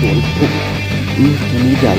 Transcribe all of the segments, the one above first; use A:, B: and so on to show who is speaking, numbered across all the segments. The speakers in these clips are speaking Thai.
A: สวนทุกอืมตั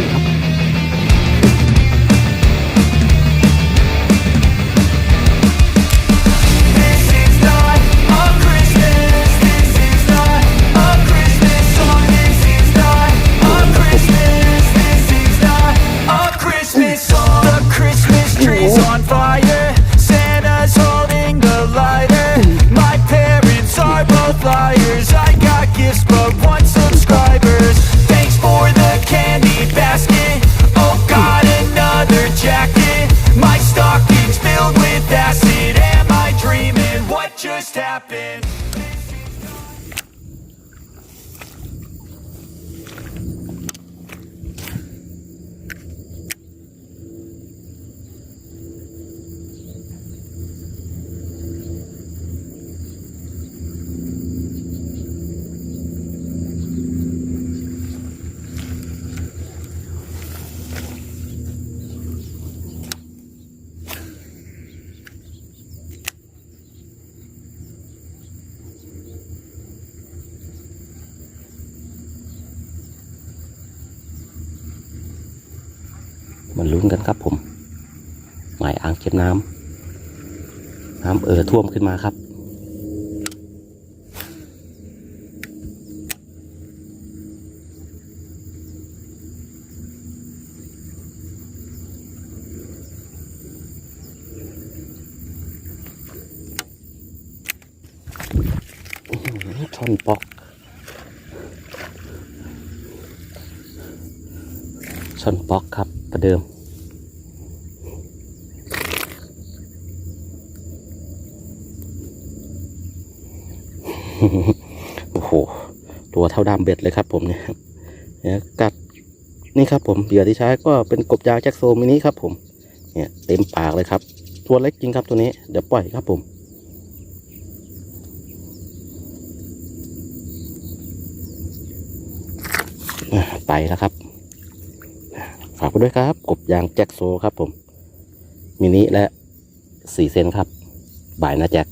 A: มันลุ้นกันครับผมหมายอ่างเก็บน้ำน้ำเอ่อท่วมขึ้นมาครับอื้อหือช่อนปอก ช่อนปอกครับประเดิม โอ้โห ตัวเท่าดามเบ็ดเลยครับผมเนี่ยเนี่ยกัดนี่ครับผมเหยื่อที่ใช้ก็เป็นกบยางแจ็คโซมินิครับผม เนี่ยเต็มปากเลยครับ ตัวเล็กจริงครับตัวนี้ เดี๋ยวปล่อยครับผม ไปแล้วครับ ฝากไปด้วยครับ กบยางแจ็คโซครับผม มินิและสี่เซนครับ บ่ายนะแจ็ค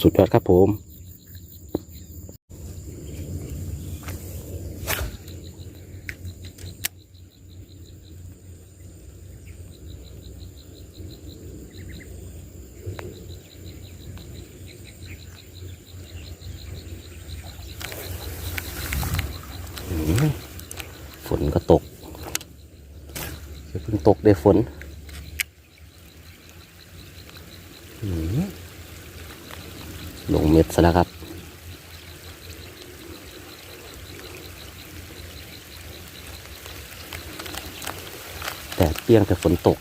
A: สุดยอดครับผม อืมฝ นก็ตกจเพิ่งตกได้ฝนลงเม็ดซะแล้วครับ แต่เปรี้ยงแต่ฝนตก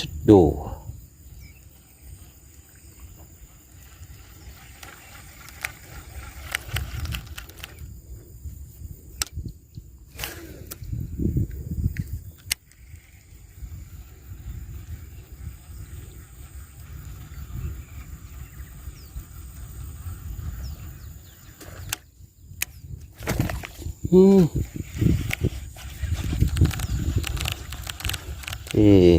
A: ชุ ดดูอืมเอ๊ะ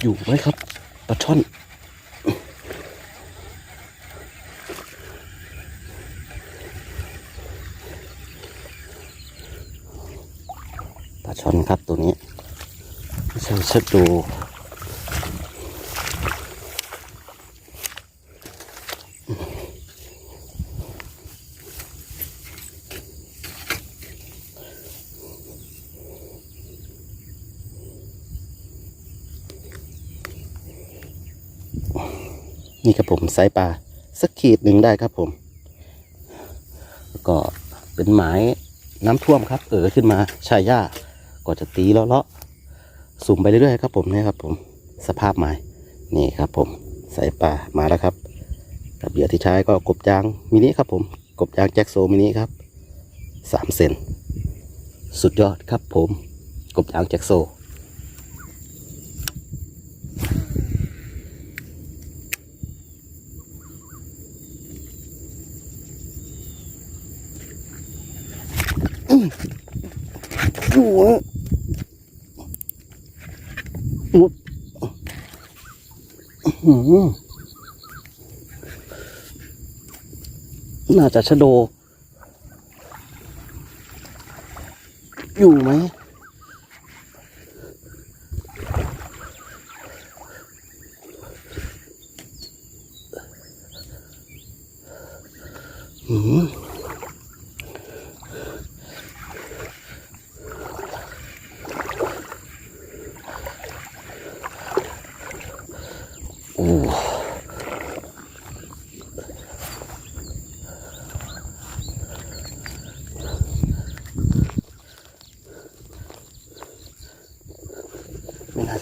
A: อยู่ไหมครับปลาช่อนปลาช่อนครับตัวนี้ไม่ใช่เช็ดดู นี่ครับผมสายปลาสักขีดหนึ่งได้ครับผมแล้วก็เป็นหมายน้ำท่วมครับ เออขึ้นมาชายหญ้าก็จะตีเลาะๆสุ่มไปเรื่อยๆครับผมนี่ครับ ผมสภาพหมายนี่ครับผมสายปลามาแล้วครับกับเหยื่อที่ใช้ก็กบยางมินิครับผมกบยางแจ็คโซมินิครับสามเซนสุดยอดครับผมกบยางแจ็คโซ หัวหือน่าจะชะโด อยู่ไหม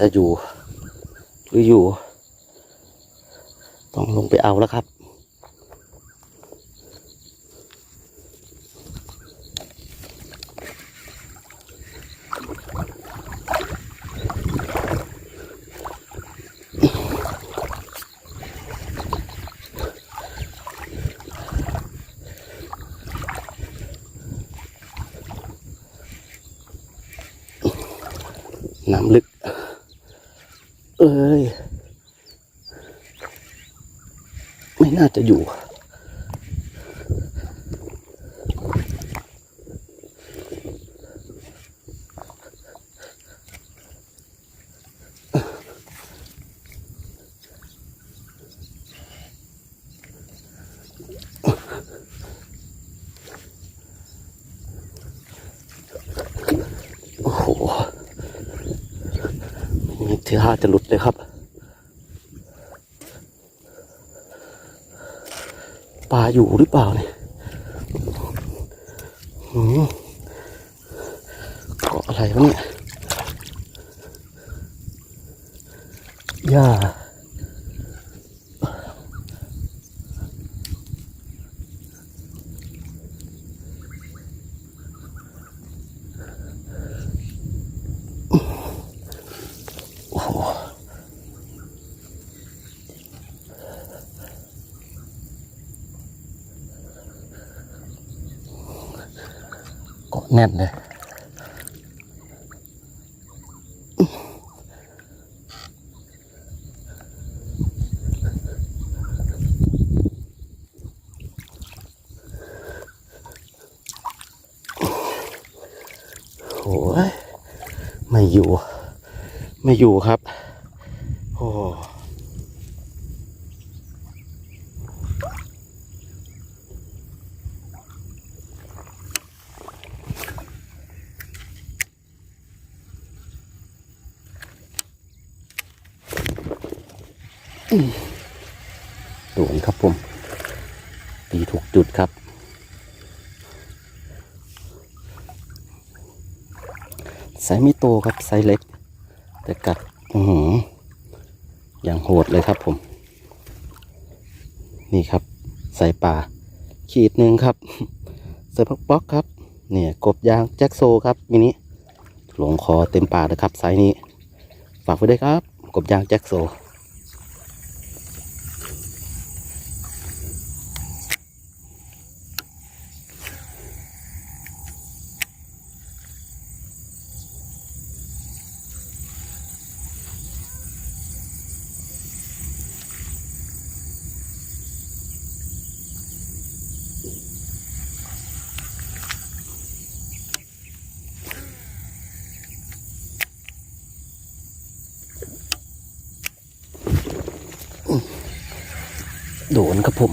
A: จะอยู่ หรืออยู่ ต้องลงไปเอาแล้วครับ น้ำลึก เอ้ยไม่น่าจะอยู่ โอ้โห มีทีท่าจะหลุดเลยครับ ปลาอยู่หรือเปล่าเนี่ยหืมเกาะอะไรวะเนี่ยหญ้าโอ้โหเกาะแน่นเลย โอ้ยไม่ อยู่ ไม่อยู่ครับ โอ้อืมโดนครับผม ตีถูกจุดครับ ไซส์ไม่โตครับไซส์เล็ก แต่กัดอืออย่างโหดเลยครับผม นี่ครับใส่ป่า ขีดหนึ่งครับใส่พักป๊อกครับ เนี่ยกบยางแจ็คโซครับมินิหลงคอเต็มป่ากนะครับไซส์นี้ ฝากไว้ด้วยครับ กบยางแจ็คโซ โดนครับผม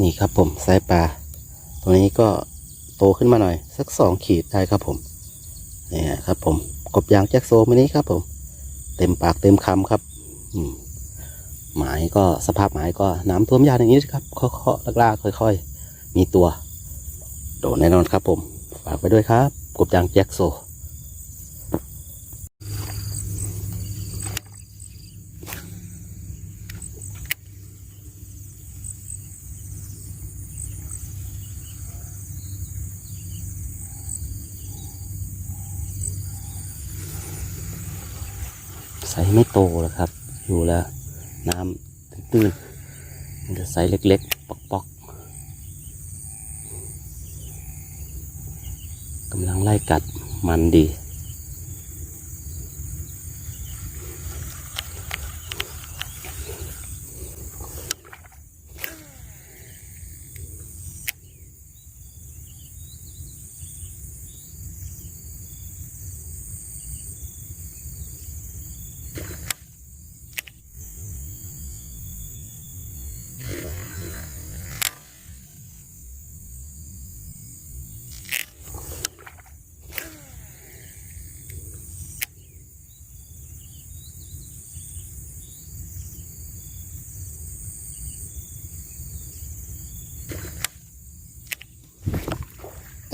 A: นี่ครับผมสายปลาตัวนี้ก็โตขึ้นมาหน่อย สักสองขีดได้ครับผมนี่ครับผมกบยางแจ็คโซมินี้ครับผม เต็มปากเต็มคำครับ อืม หมายก็สภาพหมายก็น้ำท่วมยาอย่างนี้ครับเคาะๆลากๆค่อยๆ มีตัว โดนแน่นอนครับผม ฝากไปด้วยครับ กบยางแจ็คโซไซส์ไม่โตหรอกครับ อยู่แล้ว น้ำตื้นๆมันจะใสเล็กๆ ปอกๆกำลังไล่กัดมันดี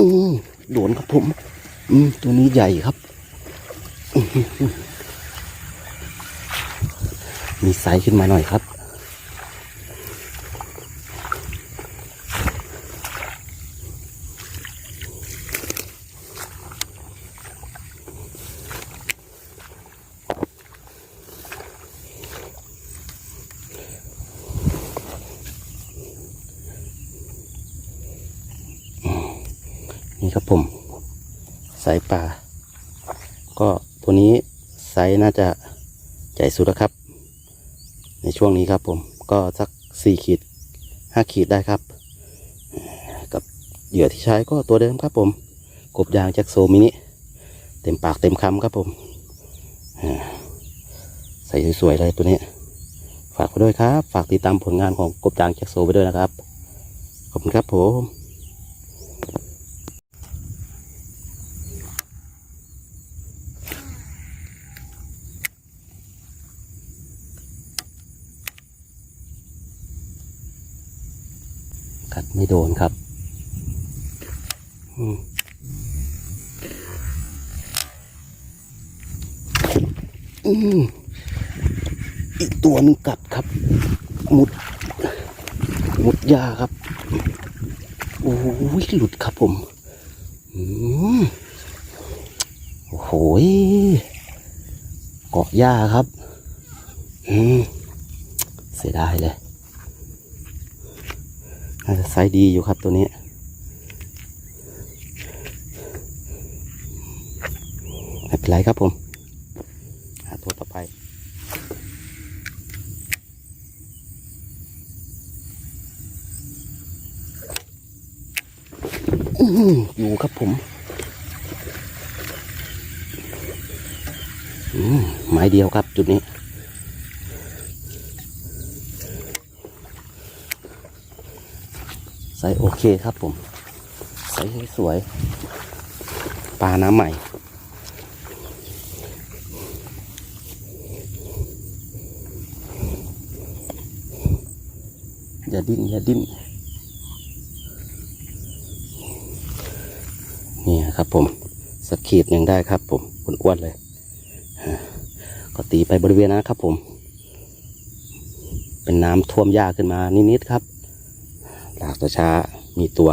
A: อืโดนครับผม อืมตัวนี้ใหญ่ครับ มีไซส์ขึ้นมาหน่อยครับ นี่ครับผมไซส์ปลาก็ตัวนี้ไซส์น่าจะใหญ่สุดแล้วครับ ในช่วงนี้ครับผมก็สักสี่ขีดห้าขีดได้ครับ กับเหยื่อที่ใช้ก็ตัวเดิมครับผม กบยางแจ็คโซมินิเต็มปากเต็มคำครับผมใส่สวยๆเลยตัวนี้ ฝากไปด้วยครับ ฝากติดตามผลงานของกบยางแจ็คโซไปด้วยนะครับ ขอบคุณครับผม ไม่โดนครับอืมอีกตัวหนึงกัดครับ มุด มุดยาครับ โอ้ยหลุดครับผมโอ้โหเกาะหญ้าครับอืมเสียดายเลย ไซส์ดีอยู่ครับตัวนี้ ไม่เป็นไรครับผม หาตัวต่อไป อยู่ครับผมอืมไม้เดียวครับจุดนี้ ไซส์โอ เคครับผมไซส์สวยๆปลาน้ำใหม่ อย่าดิ้นอย่าดิ้นนี่ครับผมสกขีดยังได้ครับผมอ้วนๆเลยก็ตีไปบริเวณนั้นครับผม เป็นน้ำท่วมหญ้าขึ้นมานิดๆครับ หลากตัวช้า มีตัว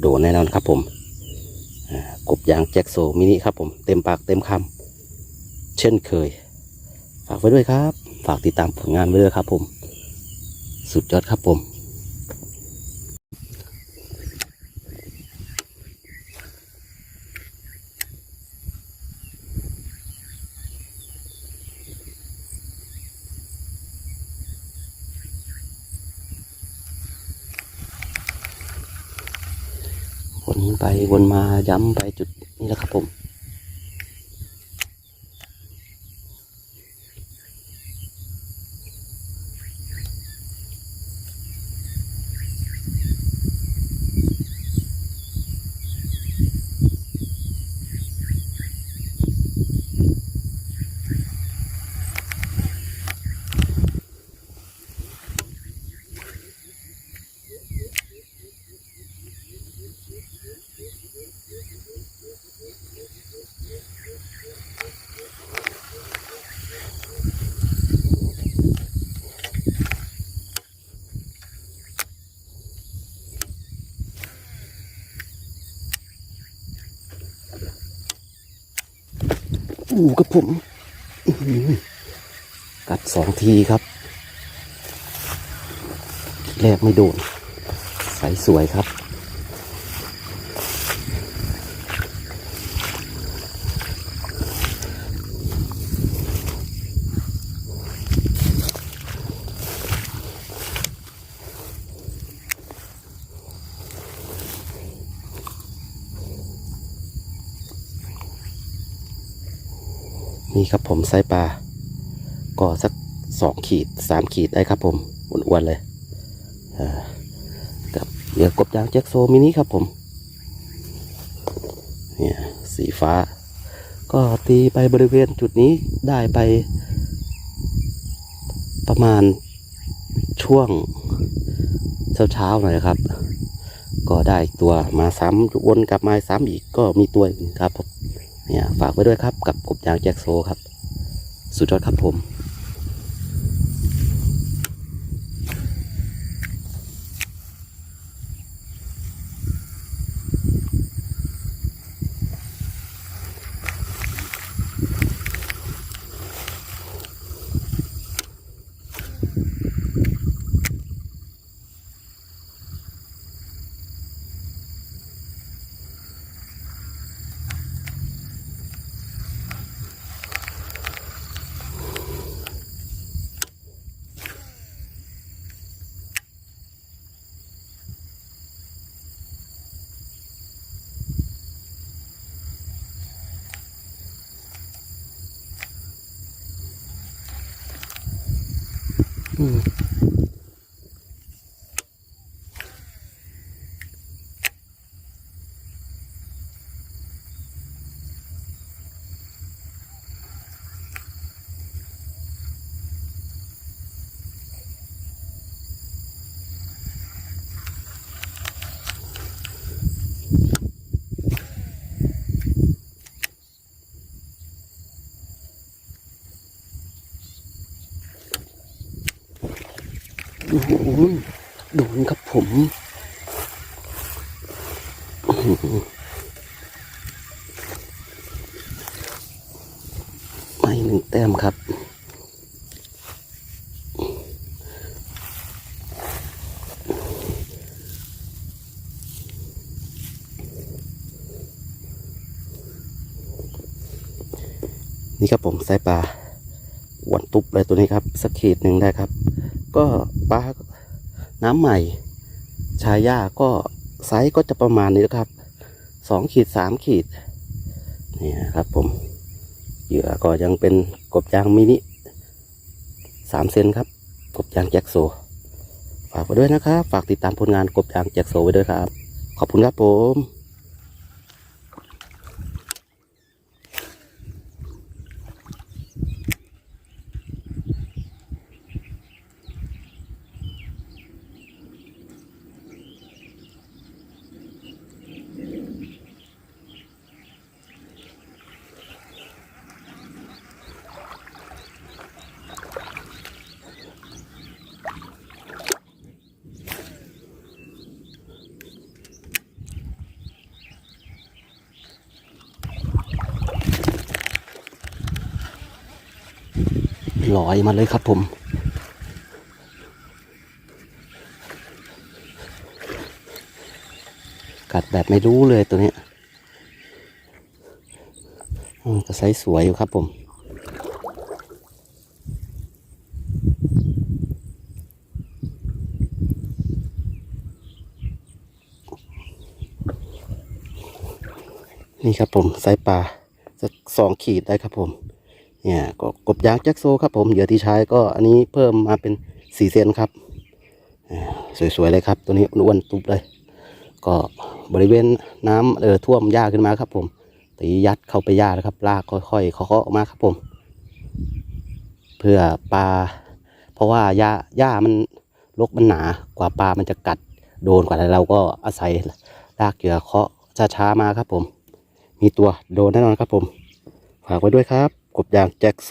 A: โดนแน่นอนครับผมกบยางแจ็คโซมินิครับผมเต็มปากเต็มคำเช่นเคย ฝากไว้ด้วยครับ ฝากติดตามผลงานไว้ด้วยครับผม สุดยอดครับผม วนไปวนมาย้ำไปจุดนี้แหละครับผม อยู่กับผมกัดสองทีครับ แรกไม่โดนใสสวยครับ นี่ครับผมไส้ปลาก็สักสองขีดสามขีดได้ครับผมอ้วนๆเลยกับเหยื่อกบยางแจ็คโซมินิครับผมเนี่ยสีฟ้า ก็ตีไปบริเวณจุดนี้ได้ไป ประมาณช่วงเช้าๆหน่อยครับ ก็ได้ตัวมาซ้ำวนกลับมาซ้ำอีกก็มีตัวครับผม เนี่ยฝากไว้ด้วยครับกับกบยางแจ็คโซครับ สุดยอดครับผม อื โอ้โหโดนครับผมไม่หนึ่งแต้มครับนี่ครับผมสายปลาวันตุบเลยตัวนี้ครับ สักขีดหนึ่งได้ครับ ก็ปลาน้ำใหม่ ชาย่าก็ไซส์ก็จะประมาณนี้นะครับสองขีดสามขีดนี่นะครับผมเหยื่อก็ยังเป็นกบยางมินิสามเซนครับ กบยางแจ็คโซ ฝากไว้ด้วยนะครับ ฝากติดตามผลงานกบยางแจ็คโซไว้ด้วยครับ ขอบคุณครับผม ลอยมาเลยครับผม กัดแบบไม่รู้เลยตัวนี้อืมก็ไซส์สวยอยู่ครับผมนี่ครับผมไซส์ปลาสักสองขีดได้ครับผม เนี่ยก็กบยางแจ็คโซครับผมเหยื่อที่ใช้ก็อันนี้เพิ่มมาเป็นสี่เซนครับสวยๆเลยครับ ตัวนี้อ้วนตุบเลย ก็บริเวณน้ำเออท่วมหญ้าขึ้นมาครับผมตียัดเข้าไปหญ้าแล้วครับลากค่อยๆเคาะออกมาครับผม เพื่อปลาเพราะว่าหญ้าหญ้ามันรกมันหนากว่าปลามันจะกัดโดนกว่าเราก็อาศัยลากเหยื่อเคาะช้าๆมาครับผม มีตัวโดนแน่นอนครับผม ฝากไว้ด้วยครับ บยางแจ็คโซ